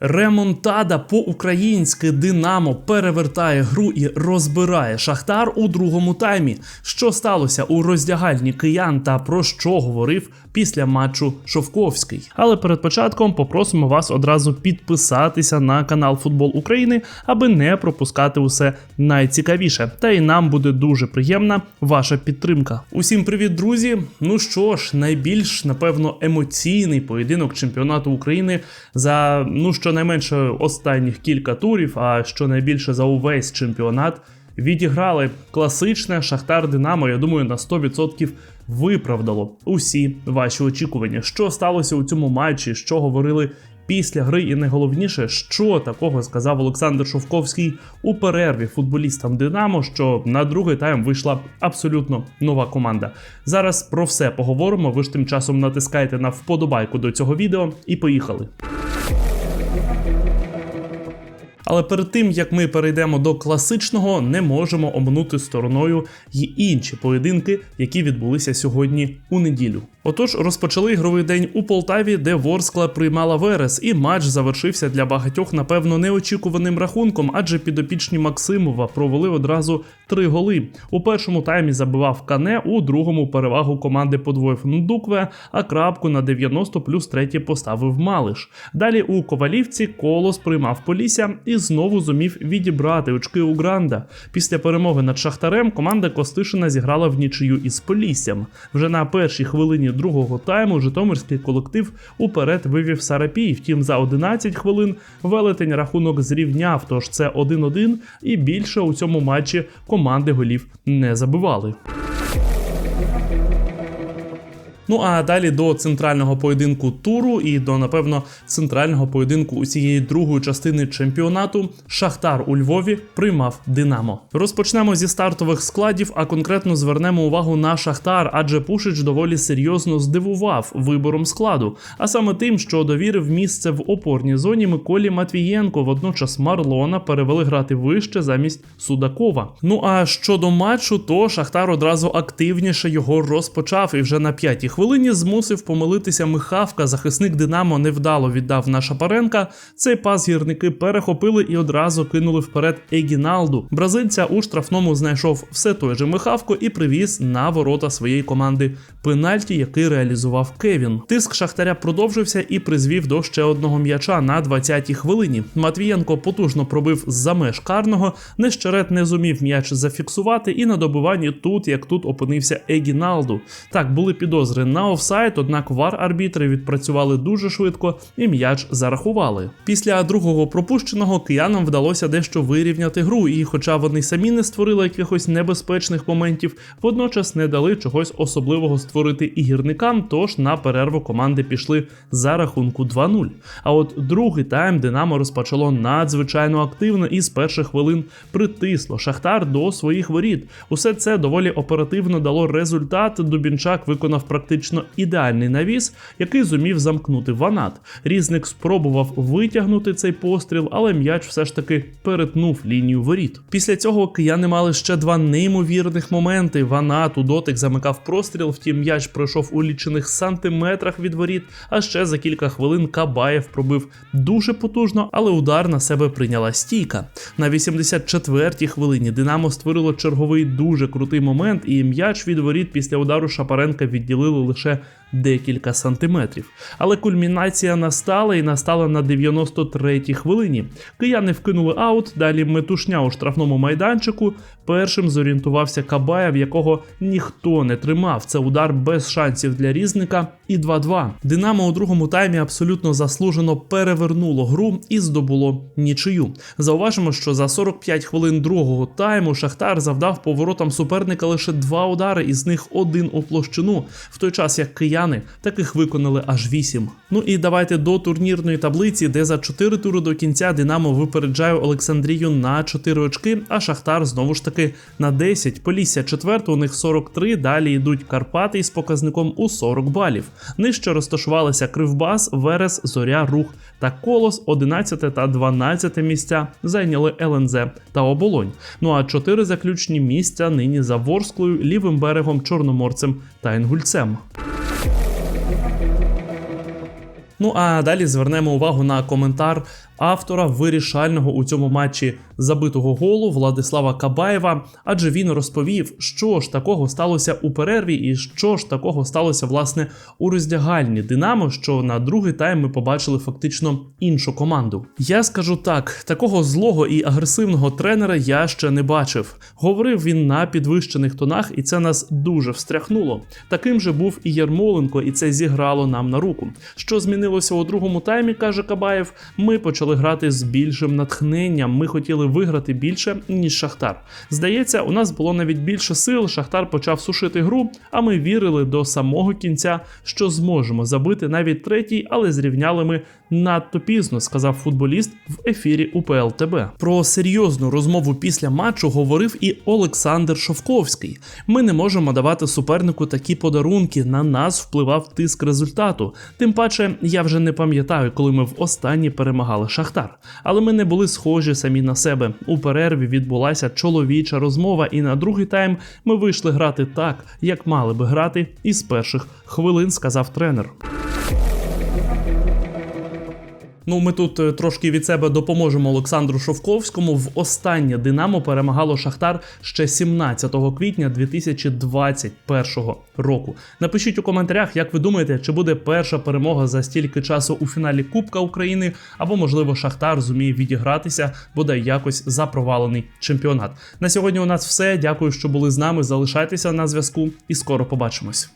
Ремонтада по-українськи Динамо перевертає гру і розбирає Шахтар у другому таймі. Що сталося у роздягальні киян та про що говорив після матчу Шовковський. Але перед початком попросимо вас одразу підписатися на канал Футбол України, аби не пропускати усе найцікавіше. Та й нам буде дуже приємна ваша підтримка. Усім привіт, друзі! Ну що ж, найбільш напевно емоційний поєдинок чемпіонату України за ну щонайменше останніх кілька турів, а щонайбільше за увесь чемпіонат. Відіграли класичне Шахтар Динамо. Я думаю, на 100% виправдало усі ваші очікування. Що сталося у цьому матчі? Що говорили після гри, і найголовніше, що такого сказав Олександр Шовковський у перерві футболістам Динамо, що на другий тайм вийшла абсолютно нова команда. Зараз про все поговоримо. Ви ж тим часом натискайте на вподобайку до цього відео і поїхали. Але перед тим як ми перейдемо до класичного, не можемо оминути стороною й інші поєдинки, які відбулися сьогодні у неділю. Отож, розпочали ігровий день у Полтаві, де Ворскла приймала Верес, і матч завершився для багатьох, напевно, неочікуваним рахунком, адже підопічні Максимова провели одразу три голи. У першому таймі забивав Кане, у другому перевагу команди подвоїв Ндукве, а крапку на 90 плюс третє поставив Малиш. Далі у Ковалівці Колос приймав Полісся і знову зумів відібрати очки у Гранда. Після перемоги над Шахтарем команда Костишина зіграла в нічию із Поліссям. Вже на першій хвилині другого тайму Житомирський колектив уперед вивів Сарапій. Втім, за 11 хвилин велетень рахунок зрівняв. Тож це 1-1 і більше у цьому матчі команди голів не забивали. Ну а далі до центрального поєдинку туру і до, напевно, центрального поєдинку усієї другої частини чемпіонату Шахтар у Львові приймав Динамо. Розпочнемо зі стартових складів, а конкретно звернемо увагу на Шахтар, адже Пушич доволі серйозно здивував вибором складу, а саме тим, що довірив місце в опорній зоні Миколі Матвієнко. Водночас Марлона перевели грати вище замість Судакова. Ну а щодо матчу, то Шахтар одразу активніше його розпочав і вже на п'ятій хвилині змусив помилитися Михавка. Захисник Динамо невдало віддав на Шапаренка. Цей пас гірники перехопили і одразу кинули вперед Егіналду. Бразильця у штрафному знайшов все той же Михавко і привіз на ворота своєї команди пенальті, який реалізував Кевін. Тиск Шахтаря продовжився і призвів до ще одного м'яча на 20-й хвилині. Матвієнко потужно пробив з-за меж карного. Нещерет не зумів м'яч зафіксувати, і на добиванні тут, як тут, опинився Егіналду. Так були підозри на офсайд, однак вар арбітри відпрацювали дуже швидко і м'яч зарахували. Після другого пропущеного киянам вдалося дещо вирівняти гру, і, хоча вони самі не створили якихось небезпечних моментів, водночас не дали чогось особливого створити і гірникам. Тож на перерву команди пішли за рахунку 2-0. А от другий тайм Динамо розпочало надзвичайно активно і з перших хвилин притисло Шахтар до своїх воріт. Усе це доволі оперативно дало результат. Дубінчак виконав практично ідеальний навіс, який зумів замкнути ванат. Різник спробував витягнути цей постріл, але м'яч все ж таки перетнув лінію воріт. Після цього кияни мали ще два неймовірних моменти. Ванат у дотик замикав простріл, втім м'яч пройшов у лічених сантиметрах від воріт. А ще за кілька хвилин Кабаєв пробив дуже потужно, але удар на себе прийняла стійка. На 84-й хвилині Динамо створило черговий дуже крутий момент, і м'яч від воріт після удару Шапаренка відділили лише декілька сантиметрів. Але кульмінація настала і настала на 93-й хвилині. Кияни вкинули аут, далі метушня у штрафному майданчику. Першим зорієнтувався Кабаєв, якого ніхто не тримав. Це удар без шансів для різника. І 2-2. Динамо у другому таймі абсолютно заслужено перевернуло гру і здобуло нічию. Зауважимо, що за 45 хвилин другого тайму Шахтар завдав поворотам суперника лише два удари, із них один у площину, в той час як кияни таких виконали аж 8. Ну і давайте до турнірної таблиці, де за 4 тури до кінця Динамо випереджає Олександрію на 4 очки, а Шахтар знову ж таки на 10. Полісся четверте, у них 43. Далі йдуть Карпати із показником у 40 балів. Нижче розташувалися Кривбас, Верес, Зоря, Рух та Колос, 11 та 12 місця зайняли ЛНЗ та Оболонь. Ну а чотири заключні місця нині за Ворсклою, лівим берегом, Чорноморцем та Інгульцем. Ну а далі звернемо увагу на коментар автора вирішального у цьому матчі забитого голу Владислава Кабаєва, адже він розповів, що ж такого сталося у перерві, і що ж такого сталося власне у роздягальні Динамо, що на другий тайм ми побачили фактично іншу команду. Я скажу так: такого злого і агресивного тренера я ще не бачив. Говорив він на підвищених тонах, і це нас дуже встряхнуло. Таким же був і Ярмоленко, і це зіграло нам на руку. Що змінилося у другому таймі, каже Кабаєв. Ми почали грати з більшим натхненням. Ми хотіли виграти більше ніж Шахтар. Здається, у нас було навіть більше сил. Шахтар почав сушити гру, а ми вірили до самого кінця, що зможемо забити навіть третій, але зрівняли ми надто пізно, сказав футболіст в ефірі УПЛ ТБ. Про серйозну розмову після матчу говорив і Олександр Шовковський. Ми не можемо давати супернику такі подарунки. На нас впливав тиск результату. Тим паче, я вже не пам'ятаю, коли ми в останній перемагали. Але ми не були схожі самі на себе. У перерві відбулася чоловіча розмова, і на другий тайм ми вийшли грати так, як мали би грати із перших хвилин, сказав тренер. Ну, ми тут е, трошки від себе допоможемо Олександру Шовковському. В останнє Динамо перемагало Шахтар ще 17 квітня 2021 року. Напишіть у коментарях, як ви думаєте, чи буде перша перемога за стільки часу у фіналі Кубка України, або можливо Шахтар зуміє відігратися, бодай якось за провалений чемпіонат. На сьогодні у нас все. Дякую, що були з нами. Залишайтеся на зв'язку, і скоро побачимось.